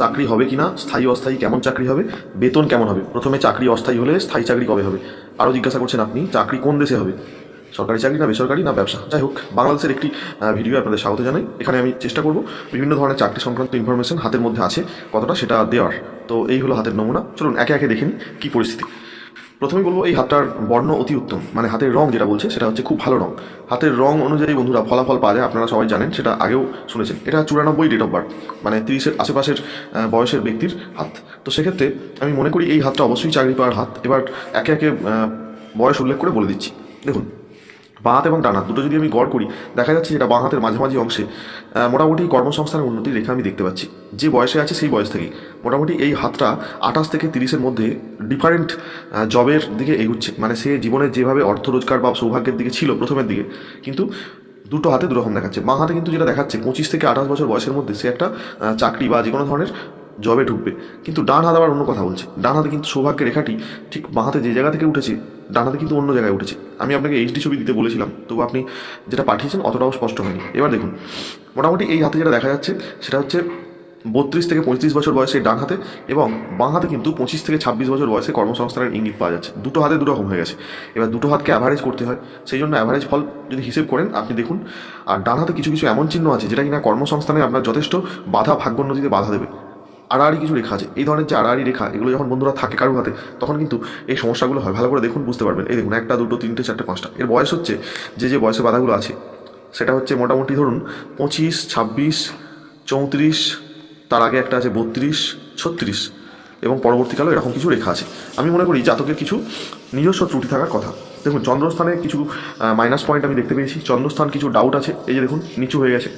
চাকরি হবে কি না স্থায়ী অস্থায়ী কেমন চাকরি হবে, বেতন কেমন হবে, প্রথমে চাকরি অস্থায়ী হলে স্থায়ী চাকরি কবে হবে? আরও জিজ্ঞাসা করছেন আপনি, চাকরি কোন দেশে হবে? সরকারি চাকরি না বেসরকারি না ব্যবসা? যাই হোক, বাংলাদেশের একটি ভিডিও আপনাদের স্বাগত জানাই। এখানে আমি চেষ্টা করব বিভিন্ন ধরনের চাকরি সংক্রান্ত ইনফরমেশন হাতের মধ্যে আছে, কতটা সেটা দেওয়ার। তো এই হলো হাতের নমুনা। চলুন একে একে দেখেন নিই কী পরিস্থিতি। প্রথমেই বলব, এই হাতটার বর্ণ অতি উত্তম। মানে হাতের রং যেটা বলছে, সেটা হচ্ছে খুব ভালো রং। হাতের রং অনুযায়ী বন্ধুরা ফলাফল পাওয়া যায়, আপনারা সবাই জানেন, সেটা আগেও শুনেছেন। এটা চুরানব্বই ডেট অফ বার্থ মানে তিরিশের আশেপাশের বয়সের ব্যক্তির হাত। তো সেক্ষেত্রে আমি মনে করি এই হাতটা অবশ্যই চাকরি পাওয়ার হাত। এবার একে একে বয়স উল্লেখ করে বলে দিচ্ছি। দেখুন বাঁ হাত এবং ডান দুটো যদি আমি গড় করি, দেখা যাচ্ছে যেটা বাঁ হাতের মাঝামাঝি অংশে মোটামুটি কর্মসংস্থানের উন্নতির রেখা আমি দেখতে পাচ্ছি। যে বয়সে আছে সেই বয়স থেকেই। মোটামুটি এই হাতটা আঠাশ থেকে তিরিশের মধ্যে ডিফারেন্ট জবের দিকে এগুচ্ছে। মানে সে জীবনের যেভাবে অর্থ রোজগার বা সৌভাগ্যের দিকে ছিল প্রথমের দিকে, কিন্তু দুটো হাতে দুরকম দেখাচ্ছে। বাঁ হাতে কিন্তু যেটা দেখাচ্ছে, পঁচিশ থেকে আঠাশ বছর বয়সের মধ্যে সে একটা চাকরি বা যে কোনো ধরনের জবে ঢুকবে। কিন্তু ডান হাত আবার অন্য কথা বলছে। ডান হাতে কিন্তু সৌভাগ্যের রেখাটি ঠিক বাঁ হাতে যে জায়গা থেকে উঠেছে ডান হাতে কিন্তু অন্য জায়গায় উঠেছে। আমি আপনাকে এইচডি ছবি দিতে বলেছিলাম, তবু আপনি যেটা পাঠিয়েছেন অতটাও স্পষ্ট হয়নি। এবার দেখুন, মোটামুটি এই হাতে যেটা দেখা যাচ্ছে, সেটা হচ্ছে বত্রিশ থেকে পঁয়ত্রিশ বছর বয়সে ডান হাতে এবং বাঁ হাতে কিন্তু পঁচিশ থেকে ছাব্বিশ বছর বয়সে কর্মসংস্থানের ইঙ্গিত পাওয়া যাচ্ছে। দুটো হাতে দুরকম হয়ে গেছে। এবার দুটো হাতকে অ্যাভারেজ করতে হয়, সেই জন্য অ্যাভারেজ ফল যদি হিসেব করেন, আপনি দেখুন, আর ডান হাতে কিছু কিছু এমন চিহ্ন আছে, যেটা কিনা কর্মসংস্থানে আপনার যথেষ্ট বাধা, ভাগ্যোন্নতিতে বাধা দেবে। আড়াআড়ি কিছু রেখা আছে। এই ধরনের যে আড়াআড়ি রেখা, এগুলো যখন বন্ধুরা থাকে কারোর হাতে, তখন কিন্তু এই সমস্যাগুলো হয়। ভালো করে দেখুন, বুঝতে পারবেন। এই দেখুন, একটা, দুটো, তিনটে, চারটে, পাঁচটা। এর বয়স হচ্ছে যে যে বয়সে বাধাগুলো আছে, সেটা হচ্ছে মোটামুটি ধরুন পঁচিশ, ছাব্বিশ, চৌত্রিশ, তার আগে একটা আছে বত্রিশ, ছত্রিশ এবং পরবর্তীকালে এরকম কিছু রেখা আছে। আমি মনে করি জাতকের কিছু নিজস্ব ত্রুটি থাকার কথা। দেখুন, চন্দ্রস্থানে কিছু মাইনাস পয়েন্ট আমি দেখতে পেয়েছি। চন্দ্রস্থান কিছু ডাউট আছে। এই যে দেখুন, নিচু হয়ে গেছে।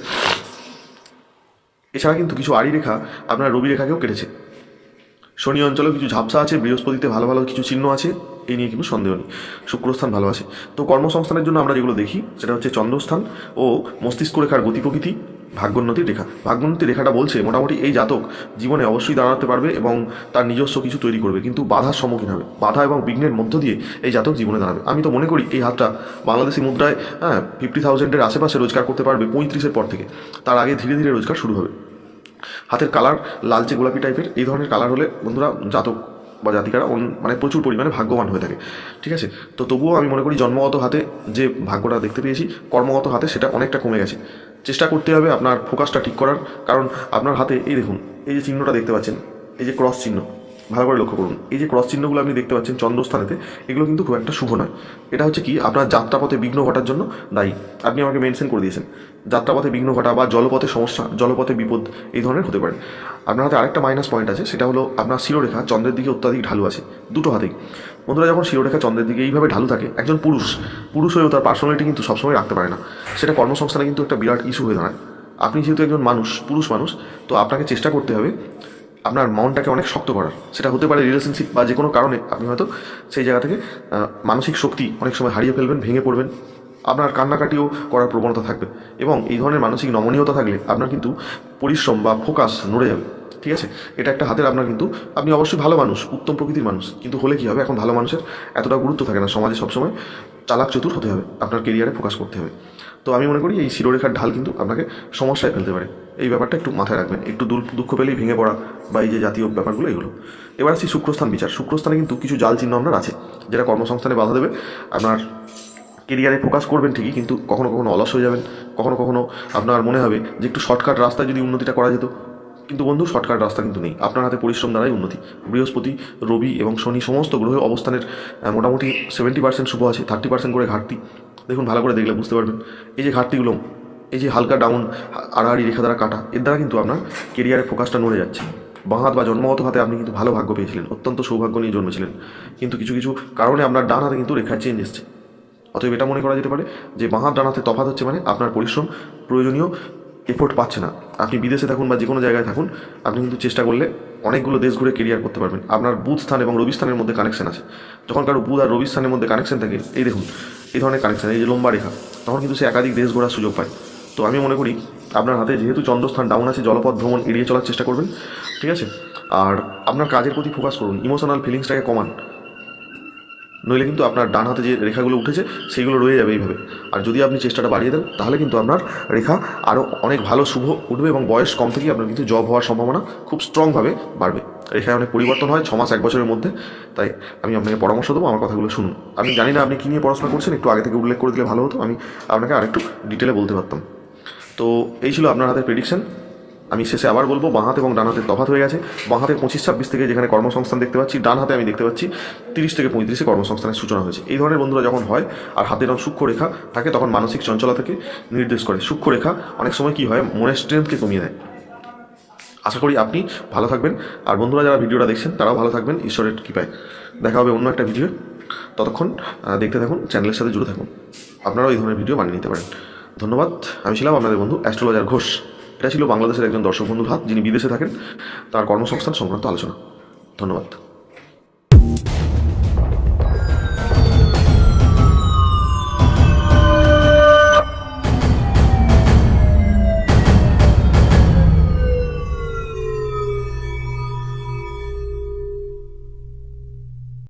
এছাড়া কিন্তু কিছু আড়ি রেখা আপনার রবি রেখাকেও কেটেছে। শনি অঞ্চলেও কিছু ঝাপসা আছে, বৃহস্পতিতে ভালো ভালো কিছু চিহ্ন আছে এই নিয়ে কিন্তু সন্দেহ নেই। শুক্রস্থান ভালো আছে। তো কর্মসংস্থানের জন্য আমরা যেগুলো দেখি, সেটা হচ্ছে চন্দ্রস্থান ও মস্তিষ্ক রেখার গতি প্রকৃতি। ভাগ্যোন্নতির রেখা। ভাগ্যোন্নতির রেখাটা বলছে, মোটামুটি এই জাতক জীবনে অবশ্যই দাঁড়াতে পারবে এবং তার নিজস্ব কিছু তৈরি করবে, কিন্তু বাধার সম্মুখীন হবে। বাধা এবং বিঘ্নের মধ্য দিয়ে এই জাতক জীবনে দাঁড়াবে। আমি তো মনে করি এই হাতটা বাংলাদেশি মুদ্রায় হ্যাঁ ফিফটি থাউজেন্ডের আশেপাশে রোজগার করতে পারবে পঁয়ত্রিশের পর থেকে। তার আগে ধীরে ধীরে রোজগার শুরু হবে। হাতের কালার লালচে গোলাপি টাইপের এই ধরনের কালার হলে বন্ধুরা জাতক বা জাতিকারা মানে প্রচুর পরিমাণে ভাগ্যবান হয়ে থাকে। ঠিক আছে? তো তবুও আমি মনে করি জন্মগত হাতে যে ভাগ্যটা দেখতে পেয়েছি, কর্মগত হাতে সেটা অনেকটা কমে গেছে। চেষ্টা করতে হবে আপনার ফোকাসটা ঠিক করার। কারণ আপনার হাতে এই দেখুন, এই যে চিহ্নটা দেখতে পাচ্ছেন, এই যে ক্রস চিহ্ন। ভালো করে লক্ষ্য করুন। এই যে ক্রস চিহ্নগুলো আপনি দেখতে পাচ্ছেন চন্দ্রস্থানেতে, এগুলো কিন্তু খুব একটা শুভ নয়। এটা হচ্ছে কি? আপনার যাত্রাপথে বিঘ্ন ঘটার জন্য দায়ী। আপনি আমাকে মেনশন করে দিয়েছেন। যাত্রাপথে বিঘ্ন ঘটা বা জলপথে সমস্যা, জলপথে বিপদ, এই ধরনের হতে পারে। আপনার হাতে আরেকটা মাইনাস পয়েন্ট আছে, সেটা হলো আপনার শিরোরেখা চন্দ্রের দিকে অত্যাধিক ঢালু আছে, দুটো হাতেই। বন্ধুরা, যখন শিরোরেখা চন্দ্রের দিকে এইভাবে ঢালু থাকে, একজন পুরুষ পুরুষ হয়েও তার পার্সোনালিটি কিন্তু সবসময় রাখতে পারে না। সেটা কর্মসংস্থানে কিন্তু একটা বিরাট ইস্যু হয়ে দাঁড়ায়। আপনি যেহেতু একজন মানুষ, পুরুষ মানুষ, তো আপনাকে চেষ্টা করতে হবে আপনার মনটাকে অনেক শক্ত করার। সেটা হতে পারে রিলেশনশিপ বা যে কোনো কারণে আপনি হয়তো সেই জায়গা থেকে মানসিক শক্তি অনেক সময় হারিয়ে ফেলবেন, ভেঙে পড়বেন। আপনার কান্নাকাটিও করার প্রবণতা থাকবে এবং এই ধরনের মানসিক নমনীয়তা থাকলে আপনার কিন্তু পরিশ্রম বা ফোকাস নড়ে যাবে। ঠিক আছে? এটা একটা হাতের আপনার কিন্তু, আপনি অবশ্যই ভালো মানুষ, উত্তম প্রকৃতির মানুষ। কিন্তু হলে কী হবে? এখন ভালো মানুষের এতটা গুরুত্ব থাকে না। সমাজে সবসময় চালাক চতুর হতে হবে। আপনার কেরিয়ারে ফোকাস করতে হবে। তো আমি মনে করি এই শিরোরেখার ঢাল কিন্তু আপনাকে সমস্যায় ফেলতে পারে। এই ব্যাপারটা একটু মাথায় রাখবেন। একটু দুঃখ পেলেই ভেঙে পড়া বা এই যে জাতীয় ব্যাপারগুলো, এগুলো। এবার আসছি শুক্রস্থান বিচার। শুক্রস্থানে কিন্তু কিছু জাল চিহ্ন আপনার আছে, যেটা কর্মসংস্থানে বাধা দেবে। আপনার কেরিয়ারে ফোকাস করবেন ঠিকই, কিন্তু কখনো কখনো অলস হয়ে যাবেন। কখনো কখনো আপনার মনে হবে যে একটু শর্টকাট রাস্তায় যদি উন্নতিটা করা যেত। কিন্তু বন্ধু, শর্টকাট রাস্তা কিন্তু নেই। আপনার হাতে পরিশ্রম দ্বারাই উন্নতি। বৃহস্পতি, রবি এবং শনি সমস্ত গ্রহে অবস্থানের মোটামুটি সেভেন্টি পার্সেন্ট শুভ আছে থার্টি পার্সেন্ট করে ঘাটতি। দেখুন, ভালো করে দেখলে বুঝতে পারবেন। এই যে ঘাটতিগুলো এই যে হালকা ডাউন আড়াআড়ি রেখা দ্বারা কাটা, এর দ্বারা কিন্তু আপনার কেরিয়ারে ফোকাসটা নড়ে যাচ্ছে। বাঁ হাত বা জন্মগত হাতে আপনি কিন্তু ভালো ভাগ্য পেয়েছিলেন, অত্যন্ত সৌভাগ্য নিয়ে জন্মেছিলেন। কিন্তু কিছু কিছু কারণে আপনার ডান হাতে কিন্তু রেখার চেঞ্জ এসছে। অতএব এটা মনে করা যেতে পারে যে বাঁ হাত ডান হাতে তফাৎ হচ্ছে মানে আপনার পরিশ্রম প্রয়োজনীয় এফোর্ট পাচ্ছে না। আপনি বিদেশে থাকুন বা যে কোনো জায়গায় থাকুন, আপনি কিন্তু চেষ্টা করলে অনেকগুলো দেশ ঘুরে কেরিয়ার করতে পারবেন। আপনার বুধ স্থান এবং রবি স্থানের মধ্যে কানেকশন আছে। যখন কারও বুধ আর রবি স্থানের মধ্যে কানেকশন থাকে, এই দেখুন, এই ধরনের কানেকশন এই যে লম্বা রেখা, তখন কিন্তু সে একাধিক দেশ ঘোরার সুযোগ পায়। তো আমি মনে করি আপনার হাতে যেহেতু চন্দ্রস্থান ডাউন আছে, জলপথ ভ্রমণ এড়িয়ে চলার চেষ্টা করবেন, ঠিক আছে? আর আপনার কাজের প্রতি ফোকাস করুন ইমোশনাল ফিলিংসটাকে কমান। নইলে কিন্তু আপনার ডান হাতে যে রেখাগুলো উঠেছে, সেইগুলো রয়ে যাবে এইভাবে। আর যদি আপনি চেষ্টাটা বাড়িয়ে দেন, তাহলে কিন্তু আপনার রেখা আরও অনেক ভালো, শুভ উঠবে এবং বয়স কম থেকেই আপনার কিন্তু জব হওয়ার সম্ভাবনা খুব স্ট্রংভাবে বাড়বে। রেখায় অনেক পরিবর্তন হয় ছ মাস এক বছরের মধ্যে। তাই আমি আপনাকে পরামর্শ দেবো, আমার কথাগুলো শুনুন। আমি জানি না আপনি কী নিয়ে পড়াশোনা করছেন, একটু আগে থেকে উল্লেখ করে দিলে ভালো হতো। আমি আপনাকে আরেকটু ডিটেলে বলতে পারতাম। তো এই ছিল আপনার হাতের প্রেডিকশন আমি শেষে আবার বলব, বাঁ হাত এবং ডান হাতের তফাত হয়ে গেছে। বাঁ হাতে পঁচিশ, ছাব্বিশ থেকে যেখানে কর্মসংস্থান দেখতে পাচ্ছি, ডান হাতে আমি দেখতে পাচ্ছি তিরিশ থেকে পঁয়ত্রিশে কর্মসংস্থানের সূচনা হয়েছে। এই ধরনের বন্ধুরা যখন হয় আর হাতে যখন সূক্ষ্ম রেখা থাকে, তখন মানসিক চঞ্চলতাকে নির্দেশ করে। সূক্ষ্ম রেখা অনেক সময় কী হয়, মনের স্ট্রেংথকে কমিয়ে দেয়। আশা করি আপনি ভালো থাকবেন। আর বন্ধুরা যারা ভিডিওটা দেখছেন, তারাও ভালো থাকবেন। ঈশ্বরের কৃপায়। দেখা হবে অন্য একটা ভিডিও ততক্ষণ দেখতে থাকুন চ্যানেলের সাথে জুড়ে থাকুন। আপনারাও এই ধরনের ভিডিও বানিয়ে নিতে পারেন। ধন্যবাদ। আমি ছিলাম আপনাদের বন্ধু অ্যাস্ট্রোলজার ঘোষ। এটা ছিল বাংলাদেশের একজন দর্শক বন্ধুর হাত, যিনি বিদেশে থাকেন। তার কর্মসংস্থান সংক্রান্ত আলোচনা। ধন্যবাদ।